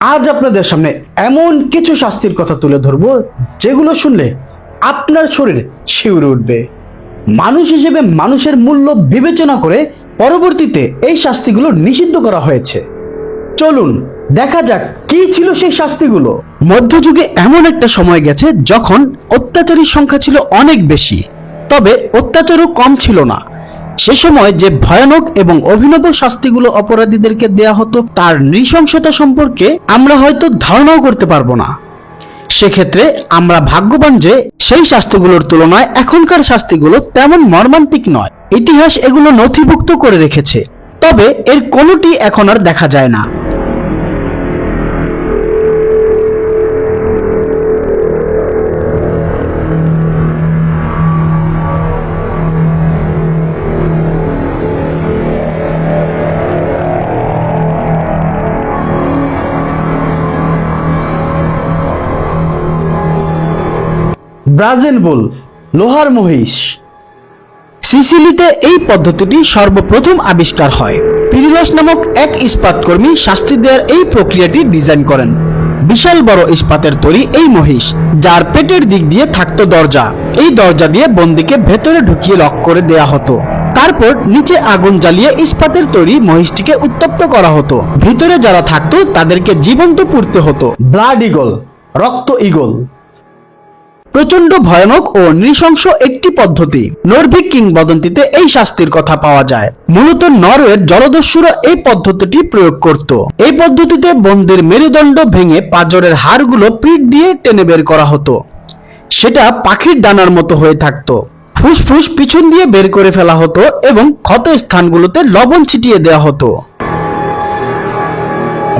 আজ আপনাদের সামনে এমন কিছু শাস্তির কথা তুলে ধরবো, যেগুলো শুনলে আপনার শরীর শিউরে উঠবে। মানুষ হিসেবে মানুষের মূল্য বিবেচনা করে পরবর্তীতে এই শাস্তিগুলো নিষিদ্ধ করা হয়েছে। চলুন, দেখা যাক কি ছিল সেই শাস্তিগুলো। মধ্যযুগে এমন একটা সময় গেছে যখন অত্যাচারীর সংখ্যা ছিল অনেক বেশি, তবে অত্যাচারও কম ছিল না। সে সময় যে ভয়ানক এবং অভিনব শাস্তিগুলো অপরাধীদেরকে দেয়া হতো, তার নৃশংসতা সম্পর্কে আমরা হয়তো ধারণাও করতে পারব না। সেক্ষেত্রে আমরা ভাগ্যবান যে সেই শাস্তিগুলোর তুলনায় এখনকার শাস্তিগুলো তেমন মর্মান্তিক নয়। ইতিহাস এগুলো নথিভুক্ত করে রেখেছে। তবে এর কোনোটি এখন আর দেখা যায় না। ব্রাজেন বুল, লোহার মহিষ। সিসিলিতে এই পদ্ধতিটি সর্বপ্রথম আবিষ্কার হয়। পিরিলস নামক এক ইস্পাতকর্মী শাস্তি দেওয়ার এই প্রক্রিয়াটি ডিজাইন করেন। বিশাল বড় ইস্পাতের তৈরি এই মহিষ, যার পেটের দিক দিয়ে থাকতো দরজা। এই দরজা দিয়ে বন্দিকে ভেতরে ঢুকিয়ে লক করে দেয়া হতো। তারপর নিচে আগুন জ্বালিয়ে ইস্পাতের তৈরি মহিষটিকে উত্তপ্ত করা হতো। ভিতরে যারা থাকতো, তাদেরকে জীবন্ত পুড়তে হতো। ব্লাড ইগল, রক্ত ইগল। প্রচণ্ড ভয়ানক ও নৃশংস একটি পদ্ধতি। নরভিক কিংবদন্তিতে এই শাস্তির কথা পাওয়া যায়। মূলত নরওয়ের জলদস্যুরা এই পদ্ধতিটি প্রয়োগ করত। এই পদ্ধতিতে বন্দির মেরুদণ্ড ভেঙে পাজরের হাড়গুলো পিঠ দিয়ে টেনে বের করা হতো। সেটা পাখির ডানার মতো হয়ে থাকতো। ফুসফুস পিছন দিয়ে বের করে ফেলা হতো এবং ক্ষত স্থানগুলোতে লবণ ছিটিয়ে দেওয়া হতো।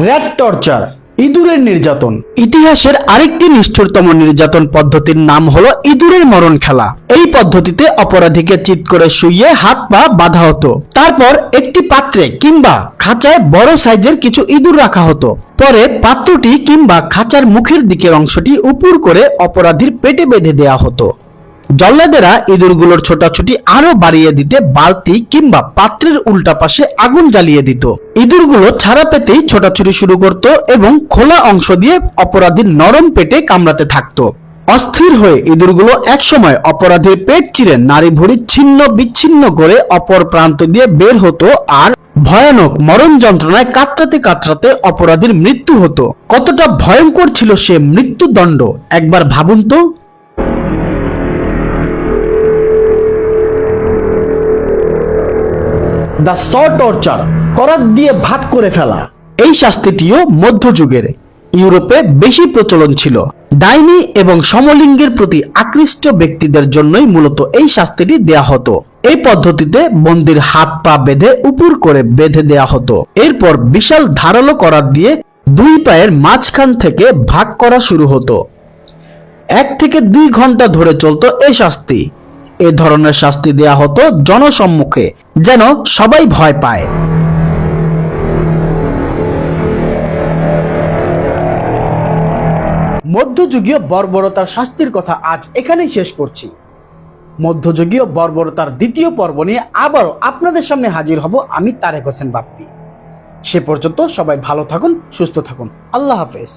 র্যাট টর্চার ইঁদুরের নির্যাতন। ইতিহাসের আরেকটি নিষ্ঠুরতম নির্যাতন পদ্ধতির নাম হলো ইঁদুরের মরণ খেলা। এই পদ্ধতিতে অপরাধীকে চিৎ করে শুইয়ে হাত পা বাঁধা হতো। তারপর একটি পাত্রে কিংবা খাঁচায় বড় সাইজের কিছু ইঁদুর রাখা হতো। পরে পাত্রটি কিংবা খাঁচার মুখের দিকের অংশটি উপর করে অপরাধীর পেটে বেঁধে দেয়া হতো। জল্লাদেরা ইঁদুরগুলোর ছোটাছুটি আরও বাড়িয়ে দিতে বালতি কিংবা পাত্রের উল্টা পাশে আগুন জ্বালিয়ে দিত। ইঁদুরগুলো ছাড়া পেতেই ছোটাছুটি শুরু করত এবং খোলা অংশ দিয়ে অপরাধীর নরম পেটে কামড়াতে থাকতো। অস্থির হয়ে ইঁদুরগুলো একসময় অপরাধীর পেট চিরে নারী ভুড়ি ছিন্ন বিচ্ছিন্ন করে অপর প্রান্ত দিয়ে বের হতো আর ভয়ানক মরণ যন্ত্রণায় কাতরাতে কাতরাতে অপরাধীর মৃত্যু হতো। কতটা ভয়ঙ্কর ছিল সে মৃত্যুদণ্ড, একবার ভাবুন তো। দ্য স টর্চার করাত দিয়ে ভাগ করে ফেলা। এই শাস্তিটিও মধ্যযুগের। ইউরোপে বেশি প্রচলন ছিল। ডাইনি এবং সমলিঙ্গের প্রতি আকৃষ্ট ব্যক্তিদের জন্যই মূলত এই শাস্তিটি দেয়া হতো। এই পদ্ধতিতে বন্দির হাত পা বেঁধে উপর করে বেঁধে দেয়া হতো। এরপর বিশাল ধারালো করাত দিয়ে দুই পায়ের মাঝখান থেকে ভাগ করা শুরু হতো। এক থেকে দুই ঘণ্টা ধরে চলতো এই শাস্তি। এ ধরনের শাস্তি দেয়া হতো জনসম্মুখে, যেন সবাই ভয় পায়। মধ্যযুগীয় বর্বরতার শাস্তির কথা আজ এখানেই শেষ করছি। মধ্যযুগীয় বর্বরতার দ্বিতীয় পর্ব নিয়ে আবারও আপনাদের সামনে হাজির হব আমি তারেক হোসেন বাপ্পি। সে পর্যন্ত সবাই ভালো থাকুন, সুস্থ থাকুন। আল্লাহ হাফেজ।